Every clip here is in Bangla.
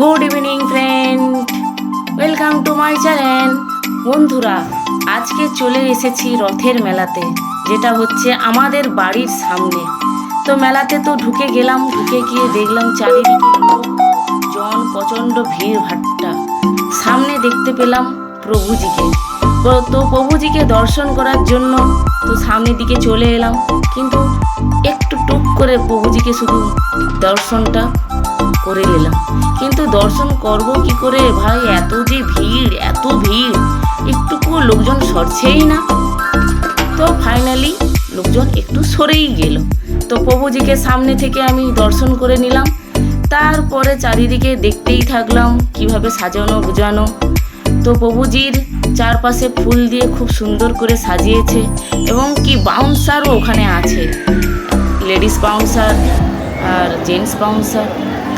Good evening friend welcome to my channel বন্ধুরা, আজকে চলে এসেছি রথের মেলাতে, যেটা হচ্ছে আমাদের বাড়ির সামনে। তো মেলাতে তো ঢুকে গেলাম, ঢুকে গিয়ে দেখলাম চারিদিকে জন প্রচণ্ড ভিড় ভাট্টা। সামনে দেখতে পেলাম প্রভুজিকে। তো প্রভুজিকে দর্শন করার জন্য তো সামনের দিকে চলে এলাম, কিন্তু একটু টুক করে প্রভুজিকে শুধু দর্শনটা করে নিলাম। কিন্তু দর্শন করব কি করে? ভাই, এত যে ভিড়, এত ভিড়। একটুকু লোকজন সরছেই না। তো ফাইনালি লোকজন একটু সরেই গেল। তো প্রভুজিকে সামনে থেকে আমি দর্শন করে নিলাম। তারপরে চারিদিকে দেখতেই থাকলাম কীভাবে সাজানো গুজানো। তো প্রভুজির চারপাশে ফুল দিয়ে খুব সুন্দর করে সাজিয়েছে এবং কি বাউন্সারও ওখানে আছে। লেডিস বাউন্সার আর জেন্টস বাউন্সার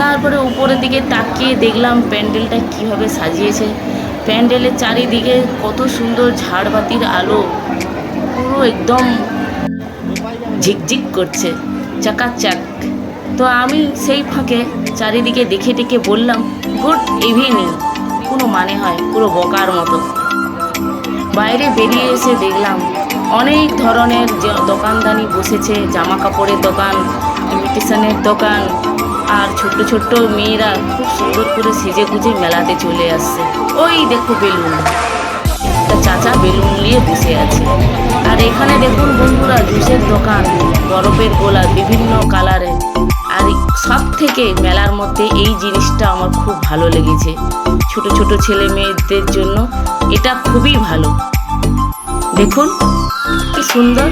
তারপরে উপরের দিকে তাকিয়ে দেখলাম প্যান্ডেলটা কীভাবে সাজিয়েছে। প্যান্ডেলের চারিদিকে কত সুন্দর ঝাড়বাতির আলো। পুরো একদম ঝিকঝিক করছে, চাকাচাক। তো আমি সেই ফাঁকে চারিদিকে দেখে টেকে বললাম, গুড ইভিনিং। কোনো মানে হয়, পুরো বকার মতো। বাইরে বেরিয়ে এসে দেখলাম, অনেক ধরনের দোকানদানি বসেছে জামা কাপড়ের দোকান, ইমিটেশনের দোকান আর ছোট্ট ছোট্ট মেয়েরা খুব সুন্দর করে সেজে গুজে মেলাতে চলে আসছে। ওই দেখো বেলুন। একটা চাচা বেলুন নিয়ে বসে আছে। আর এখানে দেখুন বন্ধুরা, জুসের দোকান, বরফের গোলা, বিভিন্ন কালারের আর সব থেকে মেলার মধ্যে এই জিনিসটা আমার খুব ভালো লেগেছে। ছোট ছোট ছেলে মেয়েদের জন্য এটা খুবই ভালো। দেখুন, কি সুন্দর।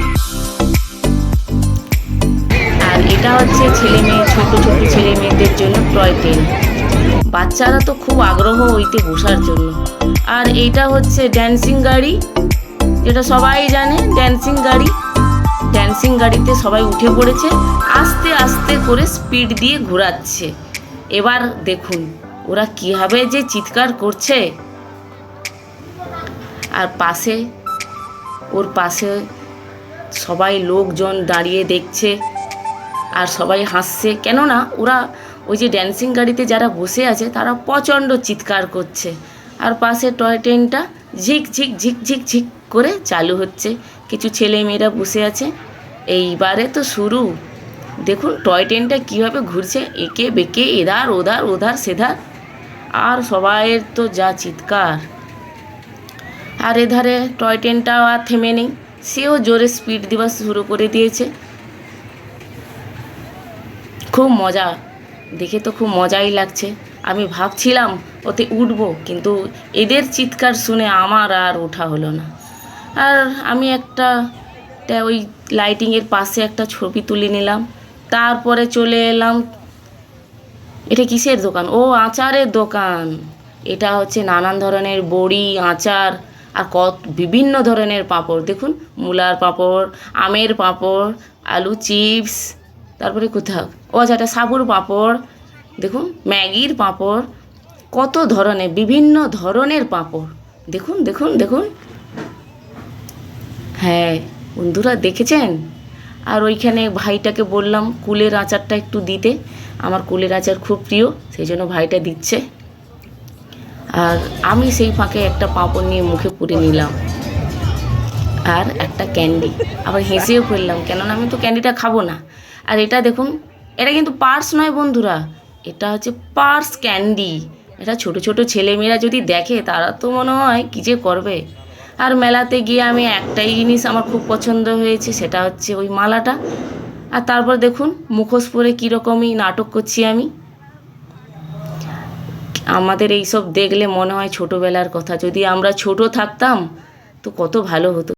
হচ্ছে ছেলে মেয়ে, ছোট ছোট ছেলে মেয়েদের জন্য টয় ট্রেন বাচ্চারা তো খুব আগ্রহ হইতে বসার জন্য। আর এইটা হচ্ছে ড্যান্সিং গাড়ি। যেটা সবাই জানে ড্যান্সিং গাড়ি। ড্যান্সিং গাড়িতে সবাই উঠে পড়েছে, আস্তে আস্তে করে স্পিড দিয়ে ঘোরাচ্ছে। এবার দেখুন, ওরা কীভাবে যে চিৎকার করছে। আর পাশে, ওর পাশে সবাই লোকজন দাঁড়িয়ে দেখছে। আর সবাই হাসছে। কেননা ওরা ওই যে ড্যান্সিং গাড়িতে যারা বসে আছে, তারা প্রচণ্ড চিৎকার করছে। আর পাশে টয় ট্রেনটা ঝিক ঝিক ঝিক ঝিক ঝিক করে চালু হচ্ছে। কিছু ছেলে মেয়েরা বসে আছে। এইবারে তো শুরু। দেখুন টয় ট্রেনটা কীভাবে ঘুরছে। একে, বেঁকে, এধার, ওধার ওধার, সেধার। আর সবাইয়ের তো যা চিৎকার। আর এধারে টয় ট্রেনটাও আর থেমে নেই। সেও জোরে স্পিড দেওয়া শুরু করে দিয়েছে। খুব মজা। দেখে তো খুব মজাই লাগছে। আমি ভাবছিলাম ওতে উঠবো, কিন্তু এদের চিৎকার শুনে আমার আর ওঠা হলো না। আর আমি একটা ওই লাইটিংয়ের পাশে একটা ছবি তুলে নিলাম। তারপরে চলে এলাম। এটা কিসের দোকান? ও, আচারের দোকান। এটা হচ্ছে নানান ধরনের বড়ি, আচার, আর কত, বিভিন্ন ধরনের পাঁপড়। দেখুন, মূলার পাঁপড়, আমের পাঁপড়, আলু চিপস তারপরে কোথাও ও আচ্ছা এটা সাবুর পাঁপড়। দেখুন, ম্যাগির পাঁপড়। কত ধরনের, বিভিন্ন ধরনের পাঁপড়। দেখুন দেখুন দেখুন। হ্যাঁ বন্ধুরা দেখেছেন? আর ওইখানে ভাইটাকে বললাম, কুলের আচারটা একটু দিতে। আমার কুলের আচার খুব প্রিয়, সেই জন্য ভাইটা দিচ্ছে। আর আমি সেই ফাঁকে একটা পাঁপড় নিয়ে মুখে পুরে নিলাম। আর একটা ক্যান্ডি। আবার হেসেও ফেললাম, কেননা আমি তো ক্যান্ডিটা খাব না। আর এটা দেখুন, এটা কিন্তু পার্স নয় বন্ধুরা, এটা হচ্ছে পার্স ক্যান্ডি। এটা ছোট ছোট ছেলেমেয়েরা যদি দেখে, তারা তো মনে হয় কী যে করবে। আর মেলাতে গিয়ে আমি একটাই জিনিস আমার খুব পছন্দ হয়েছে, সেটা হচ্ছে ওই মালাটা। আর তারপর দেখুন, মুখোশ পরে কীরকমই নাটক করছি আমি। আমাদের এইসব দেখলে মনে হয় ছোটোবেলার কথা। যদি আমরা ছোট থাকতাম, তো কত ভালো হতো।